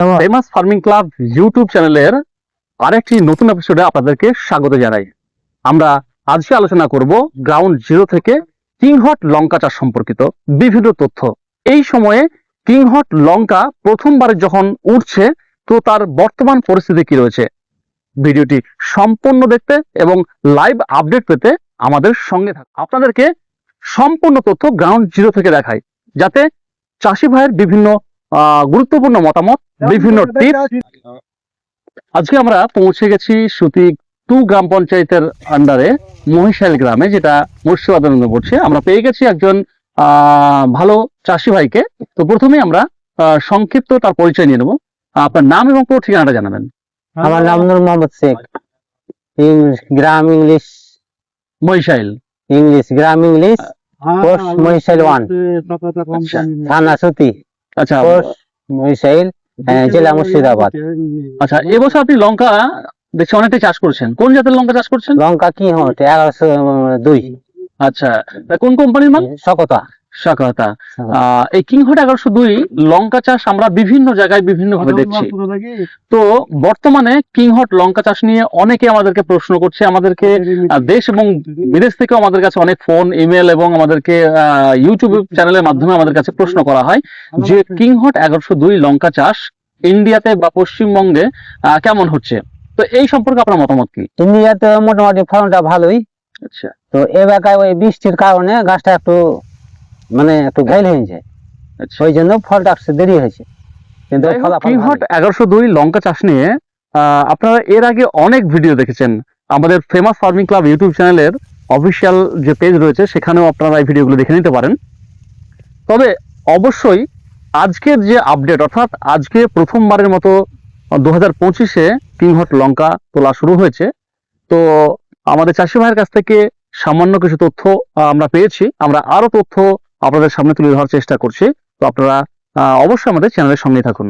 Famous farming club YouTube চ্যানেলের আরেকটি নতুন এপিসোডে আপনাদেরকে স্বাগত জানাই। আমরা আজকে আলোচনা করব গ্রাউন্ড জিরো থেকে কিংহট লঙ্কা চাষ সম্পর্কিত বিভিন্ন তথ্য। এই সময়ে কিংহট লঙ্কা প্রথমবার যখন উঠছে, তো তার বর্তমান পরিস্থিতি কি রয়েছে? ভিডিওটি সম্পূর্ণ দেখতে এবং লাইভ আপডেট পেতে আমাদের সঙ্গে থাকুন। আপনাদেরকে সম্পূর্ণ তথ্য গ্রাউন্ড জিরো থেকে দেখাই, যাতে চাষি ভাইয়ের বিভিন্ন গুরুত্বপূর্ণ মতামত বিভিন্ন টিপস আজকে আমরা পৌঁছে গেছি সুতি টু গ্রাম পঞ্চায়েতের আন্ডারে মহিশাল গ্রামে যেটা মুর্শিদাবাদের মধ্যে পড়ছে। আমরা পেয়ে গেছি একজন আহ, ভালো চাষি ভাইকে। তো প্রথমে আমরা আহ, সংক্ষিপ্ত তার পরিচয় নিয়ে নেব। আপনার নাম এবং পুরো ঠিকানাটা জানাবেন। আমার নাম নূর মোহাম্মদ শেখ। ইংলিশ গ্রাম ইংলিশ। মহিশাইল ইংলিশ গ্রাম ইংলিশ। Post Mohishail one. আচ্ছা। থানা সুতি। আচ্ছা। পোস্ট মহিশাইল জেলা মুর্শিদাবাদ। আচ্ছা এবছর আপনি লঙ্কা দেখছি অনেকটাই চাষ করছেন। কোন জাতের লঙ্কা চাষ করছেন? লঙ্কা কি হট এগারোশো দুই। আচ্ছা কোন কোম্পানির মাল? সকতা আহ, এই কিংহট এগারোশো দুই লঙ্কা চাষ আমরা বিভিন্ন জায়গায় বিভিন্ন ভাবে দেখছি। তো বর্তমানে কিংহট লঙ্কা চাষ নিয়ে অনেকে আমাদেরকে প্রশ্ন করছে। আমাদেরকে দেশ এবং বিদেশ থেকেও আমাদের কাছে অনেক ফোন ইমেল এবং আমাদেরকে আহ, ইউটিউব চ্যানেলের মাধ্যমে আমাদের কাছে প্রশ্ন করা হয় যে কিংহট এগারোশো দুই লঙ্কা চাষ ইন্ডিয়াতে বা পশ্চিমবঙ্গে কেমন হচ্ছে? তো এই সম্পর্কে আপনার মতামত কি? ইন্ডিয়াতে মোটামুটি ফলনটা ভালোই। আচ্ছা। তো এলাকায় ওই বৃষ্টির কারণে গাছটা একটু মানে একটু ঘাইল হয়েছে আচ্ছা। ওই জন্য ফলটা একটু দেরি হয়েছে। কিন্তু এগারোশো দুই লঙ্কা চাষ নিয়ে আহ, আপনারা এর আগে অনেক ভিডিও দেখেছেন। আমাদের ফেমাস ফার্মিং ক্লাব ইউটিউব চ্যানেলের অফিসিয়াল যে পেজ রয়েছে সেখানেও আপনারা এই ভিডিওগুলো দেখে নিতে পারেন। তবে অবশ্যই আজকের যে আপডেট অর্থাৎ আজকে প্রথমবারের মতো দু হাজার পঁচিশে কিংহট লঙ্কা তোলা শুরু হয়েছে। তো আমাদের চাষি ভাইয়ের কাছ থেকে সামান্য কিছু তথ্য আমরা পেয়েছি। আমরা আরও তথ্য আপনাদের সামনে তুলে ধরার চেষ্টা করছি। তো আপনারা অবশ্যই আমাদের চ্যানেলের সঙ্গেই থাকুন।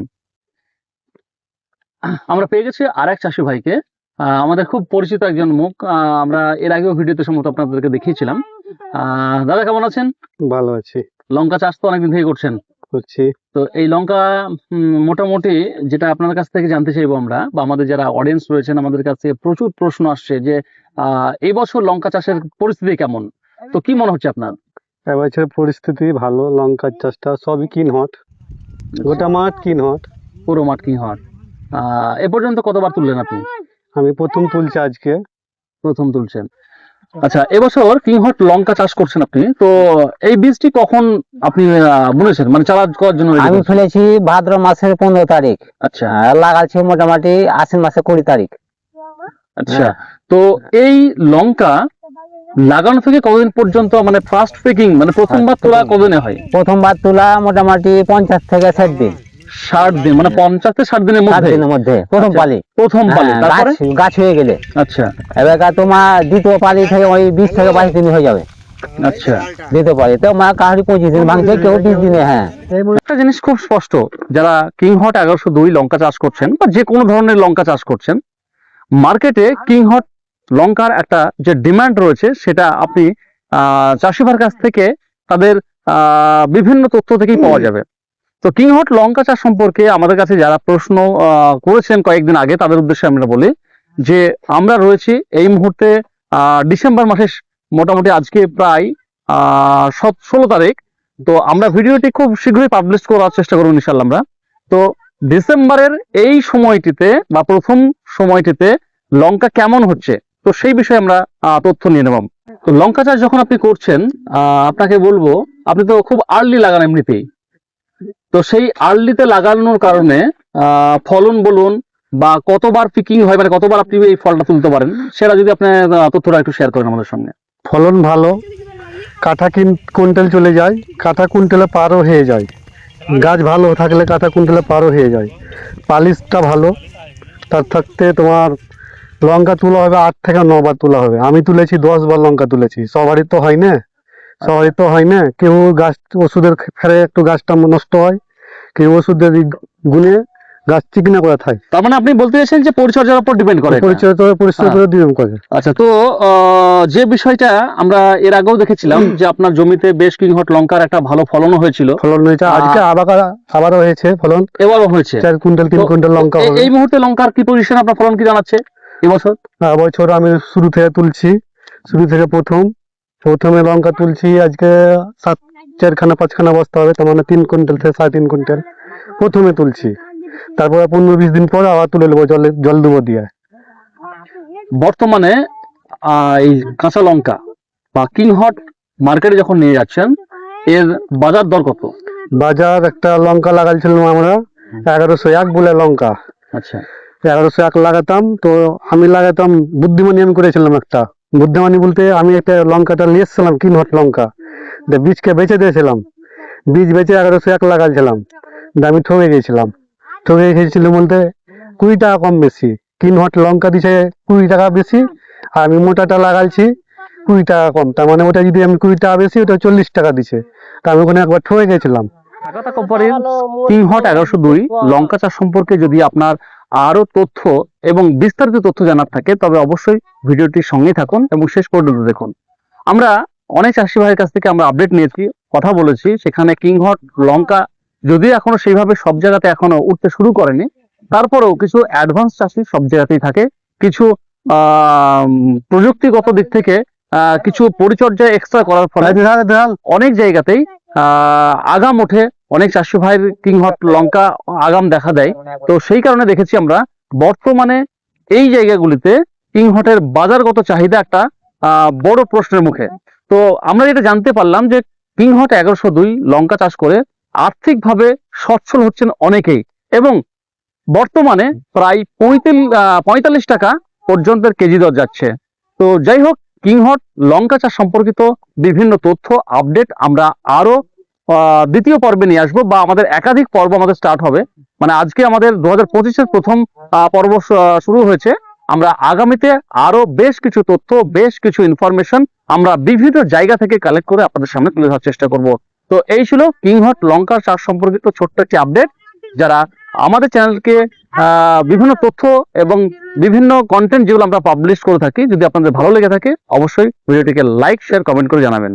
আমরা পেয়ে গেছি আর এক চাষি ভাইকে। আহ, আমাদের খুব পরিচিত একজন মুখ। আহ, আমরা এর আগেও ভিডিওতে সম্ভবত আপনাদেরকে দেখিয়েছিলাম। আহ, দাদা কেমন আছেন? ভালো আছি। লঙ্কা চাষ তো অনেকদিন থেকে করছেন। করছি। তো এই লঙ্কা মোটামুটি যেটা আপনার কাছ থেকে জানতে চাইব আমরা বা আমাদের যারা অডিয়েন্স রয়েছেন আমাদের কাছে প্রচুর প্রশ্ন আসছে যে আহ, এই বছর লঙ্কা চাষের পরিস্থিতি কেমন? তো কি মনে হচ্ছে আপনার? এবছর পরিস্থিতি ভালো লঙ্কার চাষটা সবই কিন হট। গোটা মাঠ কিন হট। পুরো মাঠ কি হট। আহ, এ পর্যন্ত কতবার তুললেন আপনি? আমি প্রথম তুলছি আজকে। প্রথম তুলছেন। আচ্ছা এবছর কিংহট লঙ্কা চাষ করছেন আপনি তো এই বীজটি কখন আপনি বুনেছেন? মানে চারা করার জন্য আমি ফেলেছি ভাদ্র মাসের পনেরো তারিখ। আচ্ছা। লাগাচ্ছি মোটামুটি আশ্বিন মাসের কুড়ি তারিখ। আচ্ছা তো এই লঙ্কা লাগানো থেকে কতদিন পর্যন্ত মানে ফার্স্ট পেকিং মানে প্রথমবার তোলা কতদিনে হয়? প্রথমবার তোলা মোটামুটি পঞ্চাশ থেকে ষাট দিন। ষাট দিন মানে পঞ্চাশ থেকে ষাট দিনের মধ্যে? দিনের মধ্যে। প্রথম আচ্ছা, পালি। প্রথম পালি হ্যাঁ, তারপরে? গাছ হয়ে গেলে। আচ্ছা। এবার তোমার দ্বিতীয় পালি থেকে ওই বিশ থেকে বাইশ দিন হয়ে যাবে। আচ্ছা। দ্বিতীয় পালি। তো মা কাহারি পঁচিশ দিন ভাঙছে কেউ বিশ দিনে হ্যাঁ। একটা জিনিস খুব স্পষ্ট যারা কিংহট এগারোশো দুই লঙ্কা চাষ করছেন বা যে কোনো ধরনের লঙ্কা চাষ করছেন মার্কেটে কিংহট লঙ্কার একটা যে ডিমান্ড রয়েছে সেটা আপনি আহ, চাষিভার কাছ থেকে তাদের আহ, বিভিন্ন তথ্য থেকেই পাওয়া যাবে। তো কিংহট লঙ্কা চাষ সম্পর্কে আমাদের কাছে যারা প্রশ্ন করেছেন কয়েকদিন আগে, তাদের উদ্দেশ্যে আমরা বলি যে আমরা রয়েছি এই মুহূর্তে ডিসেম্বর মাসের মোটামুটি আজকে প্রায়, আহ ষোলো তারিখ। তো আমরা ভিডিওটি খুব শীঘ্রই পাবলিশ করার চেষ্টা করব ইনশাল্লাহ আমরা। তো ডিসেম্বরের এই সময়টিতে বা প্রথম সময়টিতে লঙ্কা কেমন হচ্ছে? তো সেই বিষয়ে আমরা তথ্য নিয়ে নেব। তো লঙ্কা চাষ যখন আপনি করছেন আপনাকে বলব, আপনি তো খুব আর্লি লাগান এমনিতেই। তো সেই আর্লিতে লাগানোর কারণে ফলন বলুন বা কতবার পিকিং হয় মানে কতবার আপনি এই ফলটা তুলতে পারেন, সেটা যদি আপনি তথ্যটা একটু শেয়ার করেন আমাদের সঙ্গে ফলন ভালো কাঠা কুইন্টাল চলে যায় কাঠা কুইন্টালে পারও হয়ে যায়। গাছ ভালো থাকলে কাঠা কুইন্টালে পারও হয়ে যায়। পালিশটা ভালো, তার থাকতে তোমার লঙ্কা তোলা হবে আট থেকে নবার তোলা হবে। আমি তুলেছি দশ বার লঙ্কা তুলেছি। সবারই তো হয় না? সবারই তো হয় না? কেউ গাছ ওষুধের ফেরে একটু গাছটা নষ্ট হয় কেউ ওষুধের গুনে গাছ চিকনা করে থাকে। তার মানে আপনি বলতে চাইছেন যে পরিচর্যার উপর ডিপেন্ড করে এটা। পরিচর্যা পরিশ্রম হ্যাঁ। করে আচ্ছা তো যে বিষয়টা আমরা এর আগেও দেখেছিলাম যে আপনার জমিতে বেশ কিংহট লঙ্কার একটা ভালো ফলনও হয়েছিল। ফলন হয়েছে আজকে আবারও হয়েছে ফলন। এবারও হয়েছে। চার কুইন্টাল তিন কুইন্টাল লঙ্কা এই মুহূর্তে লঙ্কার কি পজিশন আপনার ফলন কি জানাচ্ছে? এবছর? বছর আমি শুরু থেকে তুলছি। শুরু থেকে প্রথম। প্রথমে লঙ্কা তুলছি আজকে সাত চারখানা পাঁচখানা বস্তা হবে তার মানে তিন কুইন্টাল থেকে সাড়ে তিন কুইন্টাল প্রথমে তুলছি। তারপরে পনেরো বিশ দিন পর আবার তুলে নেব জলে জল দেবো দিয়ে। বর্তমানে এই কাঁচা লঙ্কা বা কিংহট মার্কেটে যখন নিয়ে যাচ্ছেন এর বাজার দর কত? বাজার একটা লঙ্কা লাগাইছিলাম আমরা এগারোশো এক বলে লঙ্কা। আচ্ছা। এগারোশো এক লাগাতাম তো আমি লাগাতাম বুদ্ধিমানি আমি করেছিলাম একটা। বুদ্ধিমানি বলতে আমি একটা লঙ্কাটা নিয়ে এসেছিলাম কিনহট লঙ্কা। বীজকে বেচে দিয়েছিলাম। বীজ বেচে এগারোশো এক লাগাইছিলাম আমি ঠকে গেছিলাম ঠকে গেছিলাম বলতে কুড়ি টাকা কম বেশি। কিনহট লঙ্কা দিছে কুড়ি টাকা বেশি, আর আমি মোটাটা লাগাইছি কুড়ি টাকা কম। তার মানে ওটা যদি আমি কুড়ি টাকা বেশি, ওটা চল্লিশ টাকা দিছে। তা আমি ওখানে একবার ঠকে গেছিলাম কোম্পানির কিংহট এগারোশো দুই লঙ্কা চাষ সম্পর্কে যদি আপনার আরও তথ্য এবং বিস্তারিত তথ্য জানার থাকে, তবে অবশ্যই ভিডিওটির সঙ্গেই থাকুন এবং শেষ পর্যন্ত দেখুন। আমরা অনেক চাষি ভাইয়ের কাছ থেকে আমরা আপডেট নিয়েছি কথা বলেছি। সেখানে কিংহট লঙ্কা যদি এখনও সেইভাবে সব জায়গাতে এখনও উঠতে শুরু করেনি তারপরেও কিছু অ্যাডভান্স চাষি সব জায়গাতেই থাকে। কিছু প্রযুক্তিগত দিক থেকে কিছু পরিচর্যা এক্সট্রা করার ফলে অনেক জায়গাতেই আহ, আগাম ওঠে। অনেক চাষি ভাইয়ের কিংহট লঙ্কা আগাম দেখা দেয়। তো সেই কারণে দেখেছি আমরা বর্তমানে এই জায়গাগুলিতে কিংহটের বাজারগত চাহিদা একটা আহ, বড় প্রশ্নের মুখে। তো আমরা যেটা জানতে পারলাম যে কিংহট এগারোশো দুই লঙ্কা চাষ করে আর্থিকভাবে সচ্ছল হচ্ছেন অনেকেই এবং বর্তমানে প্রায় পঁয়তাল্লিশ টাকা পর্যন্ত কেজি দর যাচ্ছে। তো যাই হোক কিংহট লঙ্কা চাষ সম্পর্কিত বিভিন্ন তথ্য আপডেট আমরা আরও আহ, দ্বিতীয় পর্বে নিয়ে আসব বা আমাদের একাধিক পর্ব আমাদের স্টার্ট হবে। মানে আজকে আমাদের দু হাজার পঁচিশের প্রথম আহ, পর্ব শুরু হয়েছে। আমরা আগামীতে আরও বেশ কিছু তথ্য, বেশ কিছু ইনফরমেশন আমরা বিভিন্ন জায়গা থেকে কালেক্ট করে আপনাদের সামনে তুলে ধরার চেষ্টা করব। তো এই ছিল কিংহট লঙ্কার চাষ সম্পর্কিত ছোট্ট একটি আপডেট যারা আমাদের চ্যানেলকে বিভিন্ন তথ্য এবং বিভিন্ন কন্টেন্ট যেগুলো আমরা পাবলিশ করে থাকি, যদি আপনাদের ভালো লেগে থাকে, অবশ্যই ভিডিওটিকে লাইক শেয়ার কমেন্ট করে জানাবেন।